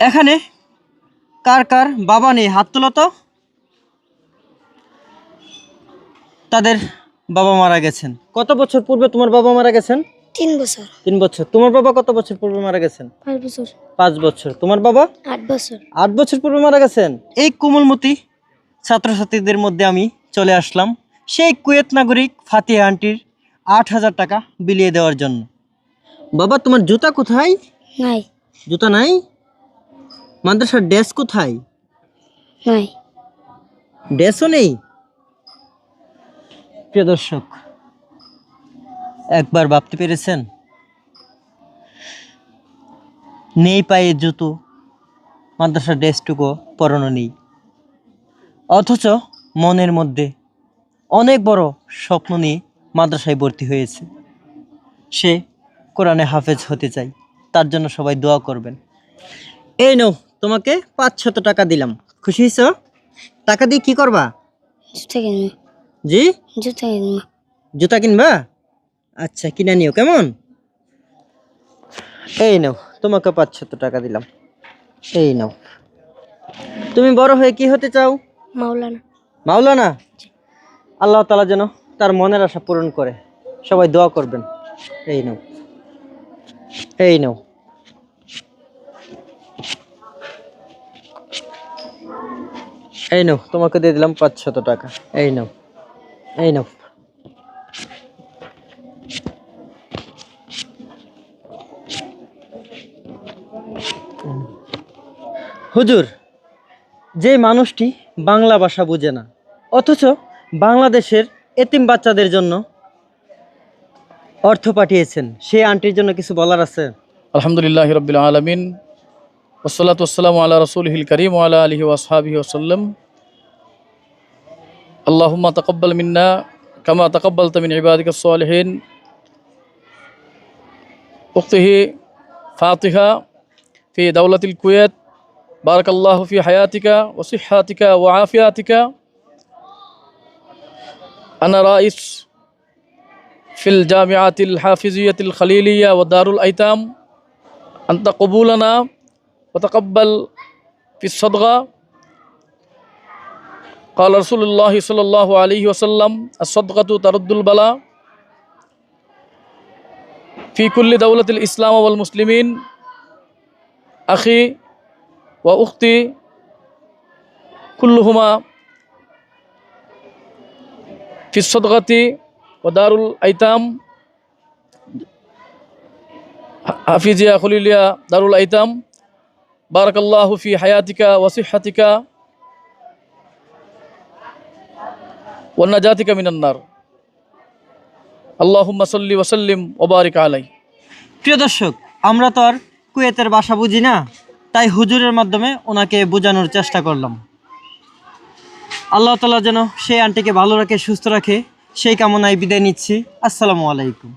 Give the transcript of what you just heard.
এখানে কার কার বাবা নেই হাত তোলো তো? তাদের বাবা মারা গেছেন। কত বছর পূর্বে তোমার বাবা মারা গেছেন? তিন বছর। তিন বছর। তোমার বাবা কত বছর পূর্বে মারা গেছেন? পাঁচ বছর। পাঁচ বছর। তোমার বাবা? আট বছর। আট বছর পূর্বে মারা গেছেন? এই কোমলমতি ছাত্রছাত্রীদের মধ্যে আমি চলে আসলাম। সেই কুয়েত নাগরিক ফাতিহা আন্টির আট হাজার টাকা বিলিয়ে দেওয়ার জন্য। বাবা তোমার জুতা কোথায়? নাই। জুতা নাই? মাদ্রাসার ড্রেস কোথায়? নাই। ড্রেসও নেই? প্রিয় দর্শক একবার ভাবতে পেরেছেন? নেই পায়ে জুতো মাদ্রাসার ড্রেসটুকু পরানো নেই। অথচ মনের মধ্যে অনেক বড় স্বপ্ন নিয়ে মাদ্রাসায় ভর্তি হয়েছে। সে কোরআনে হাফেজ হতে চাই তার জন্য সবাই দোয়া করবেন। এই নো তোমাকে পাঁচশত টাকা দিলাম। খুশি হয়েছ টাকা দিয়ে কি করবা? জুতা কিনবো। জি? জুতা কিনবো। জুতা কিনবা? আচ্ছা কিনে নিও কেমন? এই নাও তোমাকে পাঁচশত টাকা দিলাম। এই নাও। তুমি বড় হয়ে কি হতে চাও? মাওলানা। মাওলানা? আল্লাহ তালা যেন তার মনের আশা পূরণ করে। সবাই দোয়া করবেন। এই নাও। এই নাও। এই নাও, তোমাকে দিয়ে দিলাম পাঁচশত টাকা। এই নাও এই নাও। হুজুর যে মানুষটি বাংলা ভাষা বুঝে না, অথচ বাংলাদেশের এতিম বাচ্চাদের জন্য অর্থ পাঠিয়েছেন, সেই আন্টির জন্য কিছু বলার আছে? আলহামদুলিল্লাহ রবিল আলমিন ওসলাত ওসালাম আল্লাহ রসুলহিল করিম আল্লাহ আলহি ওয়াসহাবি ওসাল্লাম اللهم تقبل منا كما تقبلت من عبادك الصالحين. أخته فاطهة في دولة الكويت. بارك الله في حياتك وصحتك وعافيتك أنا رئيس في الجامعة الحافزية الخليلية ودار الأيتام. أنت قبولنا وتقبل في الصدقة. قال رسول الله صلى الله عليه وسلم الصدقة ترد البلاء في كل دولة الإسلام والمسلمين أخي وأختي كلهما في الصدقة ودار الأيتام حفيظية خليلية دار الأيتام بارك الله في حياتك وصحتك ওয়ান্না জাতিকা মিনান্নার আল্লাহুম্মা সাল্লি ওয়াসাল্লিম ওবারিক আলাই প্রিয় দর্শক, আমরা তো আর কুয়েতের বাসা বুঝি না, তাই হুজুরের মাধ্যমে ওনাকে বোঝানোর চেষ্টা করলাম। আল্লাহ তালা যেন সেই আন্টিকে ভালো রাখে, সুস্থ রাখে, সেই কামনায় বিদায় নিচ্ছি। আসসালামু আলাইকুম।